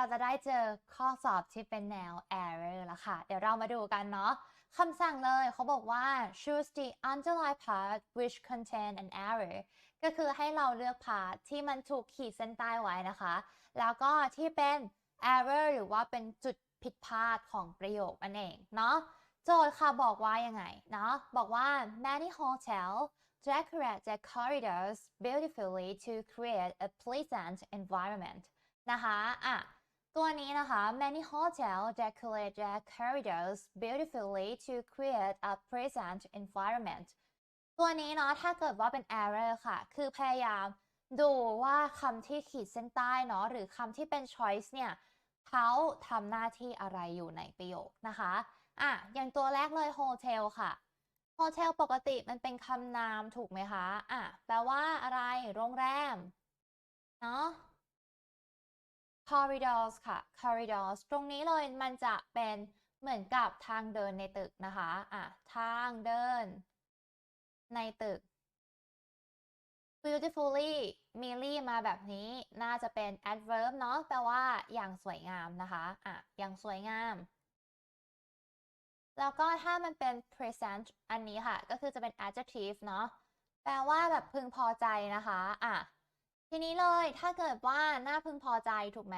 เราจะได้เจอข้อสอบที่เป็นแนว error แล้วค่ะ เดี๋ยวเรามาดูกันเนาะคำสั่งเลยเขาบอกว่า choose the underlined part which contain an error ก็คือให้เราเลือก part ที่มันถูกขีดเส้นใต้ไว้นะคะ แล้วก็ที่เป็น error หรือว่าเป็นจุดผิดพลาดของประโยคนั่นเองเนาะโจทย์ค่ะบอกว่ายังไงเนาะบอกว่า many hotel decorate their corridors beautifully to create a pleasant environment นะคะอะ ตัวนี้นะคะ many hotel decorate their corridors beautifully to create a pleasant environment ตัวนี้เนาะถ้าเกิดว่าเป็น error ค่ะ คือพยายามดูว่าคำที่ขีดเส้นใต้เนาะหรือคำที่เป็น choice เนี่ยเขาทำหน้าที่อะไรอยู่ในประโยคนะคะอะอย่างตัวแรกเลยโฮเทลค่ะโฮเทลปกติมันเป็นคำนามถูกไหมคะ อะ แปลว่าอะไร โรงแรม เนาะ corridors ค่ะ corridors ตรงนี้เลยมันจะเป็นเหมือนกับทางเดินในตึกนะคะอะทางเดิน ในตึก beautifully มีลี่มาแบบนี้น่าจะเป็น adverb เนาะแปลว่าอย่างสวยงามนะคะอะอย่างสวยงาม แล้วก็ถ้ามันเป็น present อันนี้ค่ะ ก็คือจะเป็น adjective เนาะแปลว่าแบบพึงพอใจนะคะอะ ทีนี้เลยถ้าเกิดว่าน่าพึงพอใจถูกไหม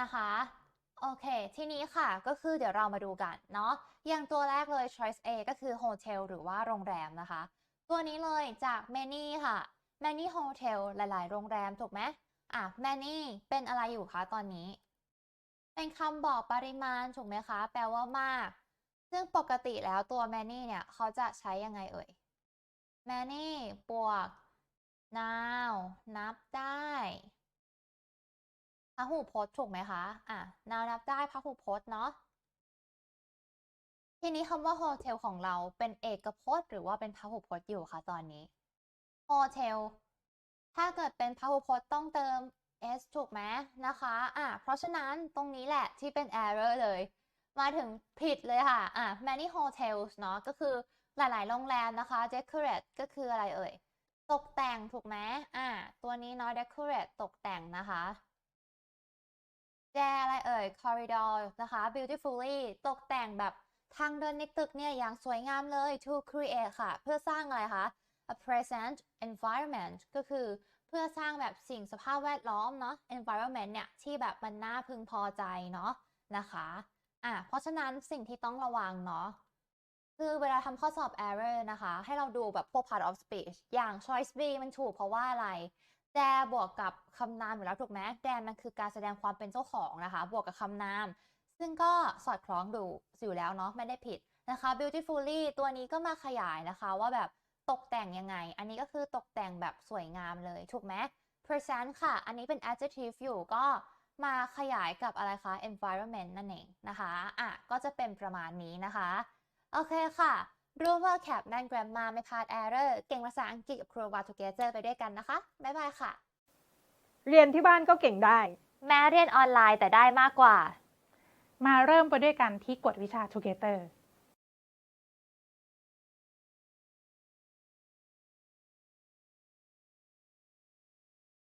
นะคะโอเค ทีนี้ค่ะก็คือเดี๋ยวเรามาดูกันเนาะอย่างตัวแรกเลย choice A ก็คือ hotel หรือว่าโรงแรมนะคะ ตัวนี้เลยจาก many ค่ะ many hotel หลาย ๆ โรงแรมถูกไหมอะ many เป็นอะไรอยู่คะตอนนี้ เป็นคำบอกปริมาณถูกไหมคะ แปลว่ามาก ซึ่งปกติแล้วตัว many เนี่ย เขาจะใช้ยังไงเอ่ย many บวก now นับได้พหูพจน์ถูกไหมคะอะ now นับได้พหูพจน์เนาะทีนี้คำว่า hotel ของเราเป็นเอกพจน์ หรือว่าเป็นพหูพจน์อยู่คะตอนนี้ hotel ถ้าเกิดเป็นพหูพจน์ต้องเติม s ถูกไหมนะคะอะเพราะฉะนั้นตรงนี้แหละที่เป็น error เลย มาถึงผิดเลยค่ะอะ many hotels เนาะก็คือหลาย ๆ โรงแรมนะคะ decorate ก็คืออะไรเอ่ย ตกแต่งถูกไหมอะตัวนี้เนาะ decorate ตกแต่งนะคะแจอะไรเอ่ย corridor นะคะ beautifully ตกแต่งแบบทางเดินในตึกเนี่ย อย่างสวยงามเลย to create ค่ะ เพื่อสร้างอะไรคะ a present environment ก็คือเพื่อสร้างแบบสิ่งสภาพแวดล้อมเนาะ environment เนี่ย ที่แบบมันน่าพึงพอใจเนาะนะคะ อะเพราะฉะนั้นสิ่งที่ต้องระวังเนาะ คือเวลาทำข้อสอบ error นะคะ ให้เราดูแบบพวก part of speech อย่าง choice B มันถูกเพราะว่าอะไรแดบวกกับคำนามอยู่แล้วถูกไหมแดมันคือการแสดงความเป็นเจ้าของนะคะ บวกกับคำนาม ซึ่งก็สอดคล้องดูอยู่แล้วเนาะไม่ได้ผิดนะคะ beautifully ตัวนี้ก็มาขยายนะคะว่าแบบตกแต่งยังไง อันนี้ก็คือตกแต่งแบบสวยงามเลยถูกไหม present ค่ะ อันนี้เป็น adjective อยู่ก็มาขยายกับอะไรคะ environment นั่นเองนะคะ อะ ก็จะเป็นประมาณนี้นะคะ โอเคค่ะ รู้ว่าแคปแมนแกรมมาไม่พลาด error เก่งภาษาอังกฤษกับครูวาทูเกเจอร์ไปด้วยกันนะคะ บ๊ายบายค่ะ เรียนที่บ้านก็เก่งได้ แม้เรียนออนไลน์แต่ได้มากกว่า มาเริ่มไปด้วยกันที่กวดวิชา Together